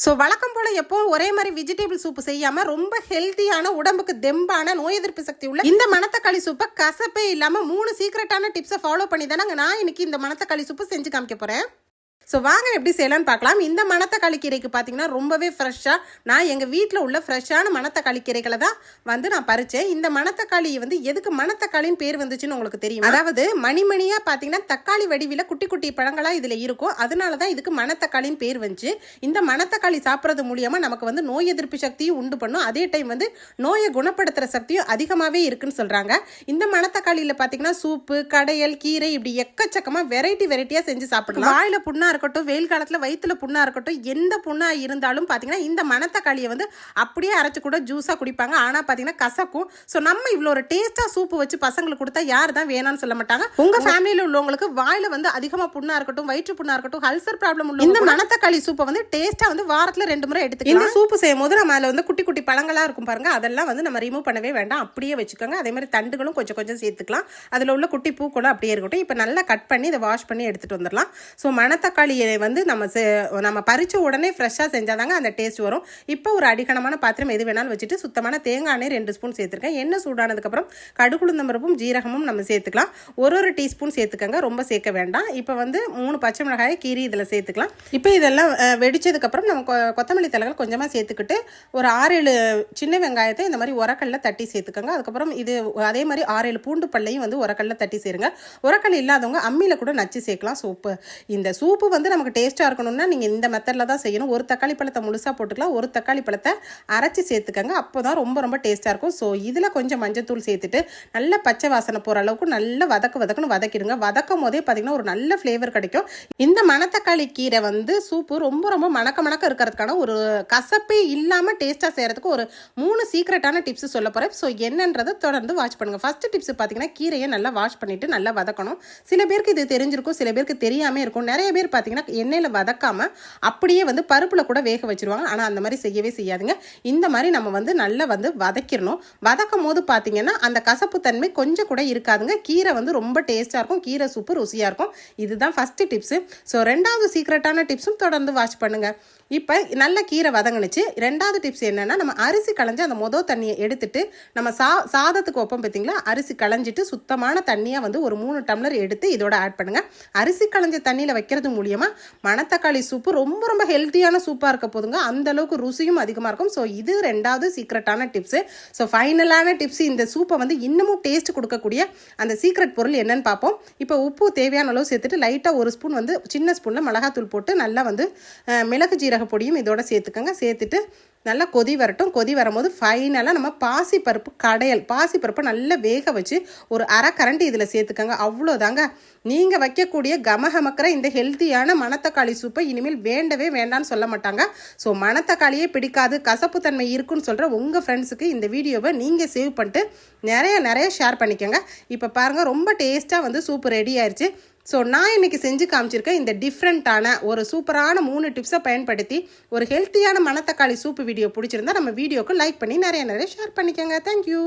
So வழக்கம் போல் எப்போவும் ஒரே மாதிரி வெஜிடபிள் சூப் செய்யாமல் ரொம்ப ஹெல்த்தியான உடம்புக்கு தெம்பான நோய் எதிர்ப்பு சக்தி உள்ள இந்த மணத்தக்காளி சூப்பை கசப்பே இல்லாமல் மூணு சீக்ரெட்டான டிப்ஸை ஃபாலோ பண்ணி தானே நான் இன்னைக்கு இந்த மணத்தக்காளி சூப்பு செஞ்சு காமிக்க போகிறேன் ஸோ வாங்க எப்படி செய்யலாம்னு பார்க்கலாம். இந்த மணத்தக்காளி கீரைக்கு பார்த்தீங்கன்னா ரொம்பவே ஃப்ரெஷ்ஷாக நான் எங்கள் வீட்டில் உள்ள ஃப்ரெஷ்ஷான மணத்தக்காளி கீரைகளை தான் வந்து நான் பறித்தேன் இந்த மணத்தக்காளி வந்து எதுக்கு மணத்தக்காளின்னு பேர் வந்துச்சுன்னு உங்களுக்கு தெரியும்? அதாவது மணிமணியாக பார்த்தீங்கன்னா தக்காளி வடிவில் குட்டி குட்டி பழங்களாக இதில் இருக்கும் அதனால தான் இதுக்கு மணத்தக்காளின்னு பேர் வந்துச்சு. இந்த மணத்தக்காளி சாப்பிட்றது மூலியமாக நமக்கு வந்து நோய் எதிர்ப்பு சக்தியும் உண்டு பண்ணும். அதே டைம் வந்து நோயை குணப்படுத்துகிற சக்தியும் அதிகமாகவே இருக்குன்னு சொல்கிறாங்க இந்த மணத்தக்காளியில் பார்த்தீங்கன்னா சூப்பு கடையல் கீரை இப்படி எக்கச்சக்கமாக வெரைட்டி வெரைட்டியாக செஞ்சு சாப்பிடலாம். வாயில் புண்ணாக இருக்கட்டும் வெயில் காலத்தில் வயிற்றுல புண்ணாக இருக்கட்டும் எந்த புண்ணாக இருந்தாலும் பார்த்தீங்கன்னா இந்த மணத்தக்காளியை வந்து அப்படியே அரைச்சி கூட ஜூஸாக குடிப்பாங்க. ஆனால் பார்த்தீங்கன்னா கசக்கும். ஸோ நம்ம இவ்வளோ ஒரு டேஸ்ட்டாக சூப்பு வச்சு பசங்களுக்கு கொடுத்தா யார் தான் வேணாம்னு சொல்ல மாட்டாங்க. உங்கள் ஃபேமிலியில் உள்ளவங்களுக்கு வாயில் வந்து அதிகமாக புண்ணாக இருக்கட்டும் வயிற்று புண்ணாக இருக்கட்டும் அல்சர் ப்ராப்ளம் உள்ள இந்த மணத்தக்காளி சூப்பை வந்து டேஸ்ட்டாக வந்து வாரத்தில் ரெண்டு முறை எடுத்துக்கலாம். இந்த சூப்பு செய்யும் போது நம்ம அதில் வந்து குட்டி குட்டி பழங்களாக இருக்கும் பாருங்க அதெல்லாம் வந்து நம்ம ரிமூவ் பண்ணவே வேண்டாம். அப்படியே வச்சுக்கோங்க. அதே மாதிரி தண்டுகளும் கொஞ்சம் கொஞ்சம் சேர்த்துக்கலாம். அதில் உள்ள குட்டி பூக்களும் அப்படியே இருக்கட்டும். இப்போ நல்லா கட் பண்ணி இதை வாஷ் பண்ணி எடுத்துகிட்டு வந்துடலாம். ஸோ மணத்தக்காளியை வந்து நம்ம செ- நம்ம பறித்த உடனே ஃப்ரெஷ்ஷாக செஞ்சாதாங்க அந்த டேஸ்ட் வரும். இப்போ ஒரு அடிக்கணமான பாத்திரம் எது வேணாலும் வச்சுட்டு சுத்தமான தேங்காய் எண்ணெய் ரெண்டு ஸ்பூன் சேர்த்துருக்கேன். எண்ணெய் சூடானதுக்கப்புறம் கடுகுளுந்தம்பருப்பும் ஜீரகமும் நம்ம சேர்த்துக்கலாம். ஒரு ஒரு டீஸ்பூன் சேர்த்துக்கங்க ரொம்ப சேர்க்க வேண்டாம். இப்போ வந்து மூணு பச்சை மிளகாயை கீரி இதில் சேர்த்துக்கலாம். இப்போ இதெல்லாம் வெடித்ததுக்கப்புறம் வெடிச்சதுக்கப்புறம் நம்ம கொ- கொத்தமல்லி தலைகள் கொஞ்சமாக சேர்த்துக்கிட்டு ஒரு ஆறு ஏழு சின்ன வெங்காயத்தை இந்த மாதிரி உரக்கல்ல தட்டி சேர்த்துக்கோங்க. அதுக்கப்புறம் இது அதே மாதிரி ஆறு ஏழு பூண்டு பல்லையும் வந்து உரக்கல்ல தட்டி சேருங்க. உரக்கல் இல்லாதவங்க அம்மியில் கூட நச்சு சேர்க்கலாம். சூப்பு. இந்த சூப்பு வந்து நமக்கு டேஸ்ட்டாக இருக்கணும்னா நீங்கள் இந்த மெத்தடில் தான் செய்யணும். ஒரு தக்காளி பழத்தை முழுசாக போட்டுக்கலாம். ஒரு தக்காளி பழத்தை அரைச்சி சேர்த்துக்கங்க. அப்போ தான் ரொம்ப ரொம்ப டேஸ்ட்டாக இருக்கும். ஸோ இதில் கொஞ்சம் மஞ்சத்தூள் சேர்த்துட்டு நல்ல பச்சை வாசனை போகிற அளவுக்கு நல்ல வதக்கு வதக்குன்னு வதக்கிடுங்க. வதக்கும் போதே பார்த்தீங்கன்னா ஒரு நல்ல ஃப்ளேவர் கிடைக்கும். இந்த மணத்தக்காளி கீரை வந்து சூப்பு ரொம்ப ரொம்ப மணக்க மணக்க இருக்கிறதுக்கான ஒரு கசப்பே இல்லாமல் டேஸ்ட்டாக செய்கிறதுக்கு ஒரு மூணு சீக்ரெட்டான டிப்ஸ் சொல்ல போகிறேன் ஸோ என்னன்றதை தொடர்ந்து வாட்ச் பண்ணுங்கள் ஃபஸ்ட்டு டிப்ஸ் பார்த்தீங்கன்னா கீரையை நல்லா வாஷ் பண்ணிவிட்டு நல்லா வதக்கணும். சில பேருக்கு இது தெரிஞ்சிருக்கும். சில பேருக்கு தெரியாமல் இருக்கும். நிறைய பேர் பார்த்தீங்கன்னா எண்ணெயில் வதக்காமல் அப்படியே வந்து பருப்பில் கூட வேக வச்சிருவாங்க. ஆனால் அந்த மாதிரி செய்யவே செய்யாதுங்க. இந்த மாதிரி நம்ம வந்து நல்லா வந்து வதக்கிடணும். வதக்கும் போது பார்த்தீங்கன்னா அந்த கசப்பு தன்மை கொஞ்சம் கூட இருக்காதுங்க. கீரை வந்து ரொம்ப டேஸ்ட்டாக இருக்கும். கீரை சூப்பு ருசியாக இருக்கும். இதுதான் ஃபஸ்ட்டு டிப்ஸு ஸோ ரெண்டாவது சீக்ரெட்டான டிப்ஸும் தொடர்ந்து வாட்ச் பண்ணுங்கள் இப்போ நல்ல கீரை வதங்குனுச்சு. ரெண்டாவது டிப்ஸ் என்னென்னா நம்ம அரிசி களைஞ்சு அந்த மொதல் தண்ணியை எடுத்துட்டு நம்ம சா சாதத்துக்கு ஒப்பம் பார்த்தீங்களா? அரிசி களைஞ்சிட்டு சுத்தமான தண்ணியாக வந்து ஒரு மூணு டம்ளர் எடுத்து இதோட ஆட் பண்ணுங்கள் அரிசி களைஞ்ச தண்ணியில் வைக்கிறது மூலியமாக மணத்தக்காளி சூப்பு ரொம்ப ரொம்ப ஹெல்த்தியான சூப்பாக இருக்க போதுங்க. அந்த அளவுக்கு ருசியும் அதிகமாக இருக்கும். ஸோ இது ரெண்டாவது சீக்ரெட்டான டிப்ஸு ஸோ ஃபைனலான டிப்ஸ் இந்த சூப்பை வந்து இன்னமும் டேஸ்ட் கொடுக்கக்கூடிய அந்த சீக்ரெட் பொருள் என்னன்னு பார்ப்போம். இப்போ உப்பு தேவையான அளவு சேர்த்துட்டு லைட்டாக ஒரு ஸ்பூன் வந்து சின்ன ஸ்பூனில் மிளகாத்தூள் போட்டு நல்லா வந்து மிளகு ஜீரக பொடியும் இதோட சேர்த்துக்கோங்க. சேர்த்துட்டு நல்லா கொதி வரட்டும். கொதி வரும்போது ஃபைனலாக நம்ம பாசிப்பருப்பு கடையல். பாசிப்பருப்பை நல்லா வேக வச்சு ஒரு அரை கரண்டி இதில் சேர்த்துக்கோங்க. அவ்வளோதாங்க. நீங்கள் வைக்கக்கூடிய கமகமக்கிற இந்த ஹெல்த்தியான மணத்தக்காளி சூப்பை இனிமேல் வேண்டவே வேண்டாம்னு சொல்ல மாட்டாங்க. ஸோ மணத்தக்காளியே பிடிக்காது. கசப்பு தன்மை இருக்குன்னு சொல்கிற உங்கள் ஃப்ரெண்ட்ஸுக்கு இந்த வீடியோவை நீங்கள் சேவ் பண்ணிட்டு நிறைய நிறைய ஷேர் பண்ணிக்கோங்க. இப்போ பாருங்கள் ரொம்ப டேஸ்ட்டாக வந்து சூப்பு ரெடி ஆயிடுச்சு ஸோ நான் இன்றைக்கி செஞ்சு காமிச்சிருக்கேன் இந்த டிஃப்ரெண்ட்டான ஒரு சூப்பரான மூணு டிப்ஸை பயன்படுத்தி ஒரு ஹெல்த்தியான மணத்தக்காளி சூப்பு வீடியோ பிடிச்சிருந்தா நம்ம வீடியோக்கு லைக் பண்ணி நிறைய நிறைய ஷேர் பண்ணிக்கோங்க. தேங்க்யூ